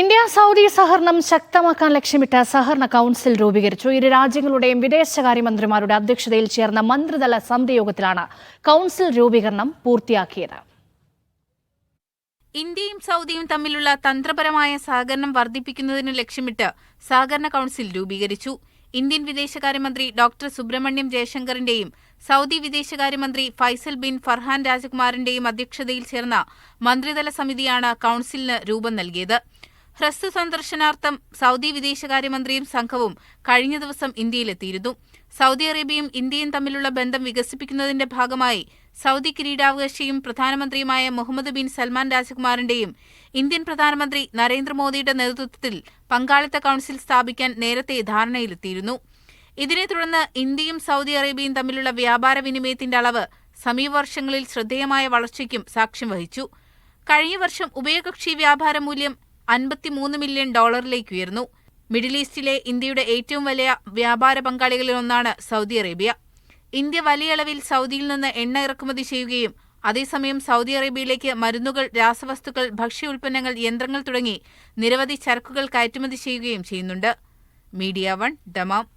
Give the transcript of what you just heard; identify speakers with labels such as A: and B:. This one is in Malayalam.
A: ഇന്ത്യ സൗദി സഹകരണം ശക്തമാക്കാൻ ലക്ഷ്യമിട്ട് സഹകരണ കൗൺസിൽ രൂപീകരിച്ചു. ഇരു രാജ്യങ്ങളുടെയും വിദേശകാര്യമന്ത്രിമാരുടെ അധ്യക്ഷതയിൽ ചേർന്ന മന്ത്രിതല സമിതി യോഗത്തിലാണ് കൗൺസിൽ രൂപീകരണം പൂർത്തിയാക്കിയത്.
B: ഇന്ത്യയും സൗദിയും തമ്മിലുള്ള തന്ത്രപരമായ സഹകരണം വർദ്ധിപ്പിക്കുന്നതിന് ലക്ഷ്യമിട്ട് സഹകരണ കൗൺസിൽ രൂപീകരിച്ചു. ഇന്ത്യൻ വിദേശകാര്യമന്ത്രി ഡോക്ടർ സുബ്രഹ്മണ്യം ജയശങ്കറിന്റെയും സൗദി വിദേശകാര്യമന്ത്രി ഫൈസൽ ബിൻ ഫർഹാൻ രാജകുമാറിന്റെയും അധ്യക്ഷതയിൽ ചേർന്ന മന്ത്രിതല സമിതിയാണ് കൌൺസിലിന് രൂപം നൽകിയത്. ഹ്രസ്വ സന്ദർശനാർത്ഥം സൗദി വിദേശകാര്യമന്ത്രിയും സംഘവും കഴിഞ്ഞ ദിവസം ഇന്ത്യയിലെത്തിയിരുന്നു. സൗദി അറേബ്യയും ഇന്ത്യയും തമ്മിലുള്ള ബന്ധം വികസിപ്പിക്കുന്നതിന്റെ ഭാഗമായി സൗദി കിരീടാവകാശിയും പ്രധാനമന്ത്രിയുമായ മുഹമ്മദ് ബിൻ സൽമാൻ രാജകുമാറിന്റെയും ഇന്ത്യൻ പ്രധാനമന്ത്രി നരേന്ദ്രമോദിയുടെ നേതൃത്വത്തിൽ പങ്കാളിത്ത കൌൺസിൽ സ്ഥാപിക്കാൻ നേരത്തെ ധാരണയിലെത്തിയിരുന്നു. ഇതിനെ തുടർന്ന് ഇന്ത്യയും സൗദി അറേബ്യയും തമ്മിലുള്ള വ്യാപാര വിനിമയത്തിന്റെ അളവ് സമീപ വർഷങ്ങളിൽ ശ്രദ്ധേയമായ വളർച്ചയ്ക്കും സാക്ഷ്യം വഹിച്ചു. കഴിഞ്ഞ വർഷം ഉഭയകക്ഷി വ്യാപാര മൂല്യം അൻപത്തിമൂന്ന് മില്യൺ ഡോളറിലേക്ക് ഉയർന്നു മിഡിൽ ഈസ്റ്റിലെ ഇന്ത്യയുടെ ഏറ്റവും വലിയ വ്യാപാര പങ്കാളികളിലൊന്നാണ് സൗദി അറേബ്യ. ഇന്ത്യ വലിയ അളവിൽ സൗദിയിൽ നിന്ന് എണ്ണ ഇറക്കുമതി ചെയ്യുകയും അതേസമയം സൗദി അറേബ്യയിലേക്ക് മരുന്നുകൾ രാസവസ്തുക്കൾ ഭക്ഷ്യ ഉൽപ്പന്നങ്ങൾ യന്ത്രങ്ങൾ തുടങ്ങി നിരവധി ചരക്കുകൾ കയറ്റുമതി ചെയ്യുകയും ചെയ്യുന്നുണ്ട്. Media One Dammam.